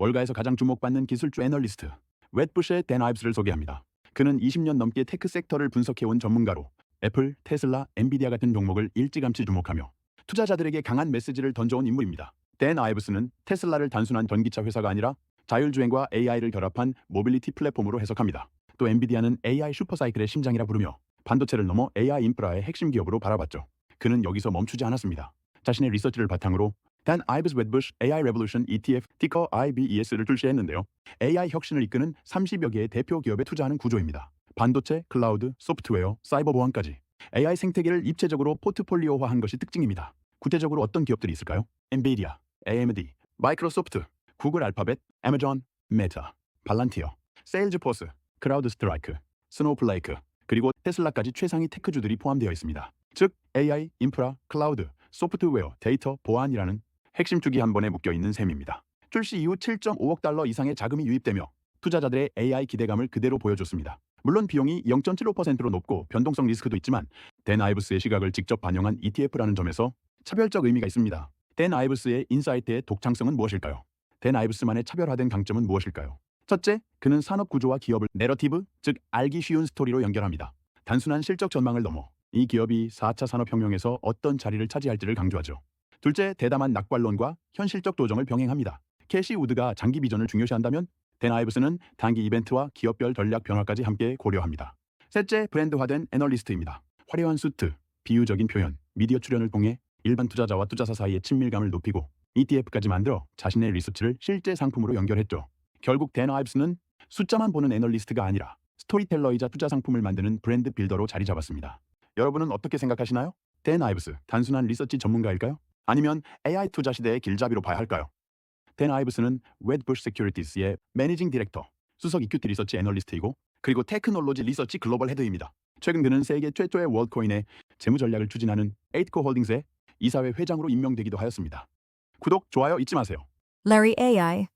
월가에서 가장 주목받는 기술주 애널리스트 웻부시의 댄 아이브스를 소개합니다. 그는 20년 넘게 테크 섹터를 분석해온 전문가로 애플, 테슬라, 엔비디아 같은 종목을 일찌감치 주목하며 투자자들에게 강한 메시지를 던져온 인물입니다. 댄 아이브스는 테슬라를 단순한 전기차 회사가 아니라 자율주행과 AI를 결합한 모빌리티 플랫폼으로 해석합니다. 또 엔비디아는 AI 슈퍼사이클의 심장이라 부르며 반도체를 넘어 AI 인프라의 핵심 기업으로 바라봤죠. 그는 여기서 멈추지 않았습니다. 자신의 리서치를 바탕으로 단 아이브스 웨드부시 AI 레볼루션 ETF 티커 IBES를 출시했는데요. AI 혁신을 이끄는 30여 개의 대표 기업에 투자하는 구조입니다. 반도체, 클라우드, 소프트웨어, 사이버 보안까지 AI 생태계를 입체적으로 포트폴리오화한 것이 특징입니다. 구체적으로 어떤 기업들이 있을까요? 엔비디아, AMD, 마이크로소프트, 구글 알파벳, 아마존, 메타, 발란티어, 세일즈포스, 크라우드 스트라이크, 스노우플레이크, 그리고 테슬라까지 최상위 테크주들이 포함되어 있습니다. 즉 AI, 인프라, 클라우드, 소프트웨어, 데이터, 보안이라는 핵심 축이 한 번에 묶여 있는 셈입니다. 출시 이후 7.5억 달러 이상의 자금이 유입되며 투자자들의 AI 기대감을 그대로 보여줬습니다. 물론 비용이 0.75%로 높고 변동성 리스크도 있지만 댄 아이브스의 시각을 직접 반영한 ETF라는 점에서 차별적 의미가 있습니다. 댄 아이브스의 인사이트의 독창성은 무엇일까요? 댄 아이브스만의 차별화된 강점은 무엇일까요? 첫째, 그는 산업 구조와 기업을 내러티브, 즉 알기 쉬운 스토리로 연결합니다. 단순한 실적 전망을 넘어 이 기업이 4차 산업혁명에서 어떤 자리를 차지할지를 강조하죠. 둘째, 대담한 낙관론과 현실적 도정을 병행합니다. 캐시 우드가 장기 비전을 중요시한다면 댄 아이브스는 단기 이벤트와 기업별 전략 변화까지 함께 고려합니다. 셋째, 브랜드화된 애널리스트입니다. 화려한 수트, 비유적인 표현, 미디어 출연을 통해 일반 투자자와 투자사 사이의 친밀감을 높이고 ETF까지 만들어 자신의 리서치를 실제 상품으로 연결했죠. 결국 댄 아이브스는 숫자만 보는 애널리스트가 아니라 스토리텔러이자 투자 상품을 만드는 브랜드 빌더로 자리 잡았습니다. 여러분은 어떻게 생각하시나요? 댄 아이브스, 단순한 리서치 전문가일까요? 아니면 AI 투자 시대의 길잡이로 봐야 할까요? 댄 아이브스는 웨드부시 세큐리티스의 매니징 디렉터, 수석 이큐티 리서치 애널리스트이고 그리고 테크놀로지 리서치 글로벌 헤드입니다. 최근 그는 세계 최초의 월코인의 재무 전략을 추진하는 에이트코 홀딩스의 이사회 회장으로 임명되기도 하였습니다. 구독, 좋아요 잊지 마세요. Larry AI.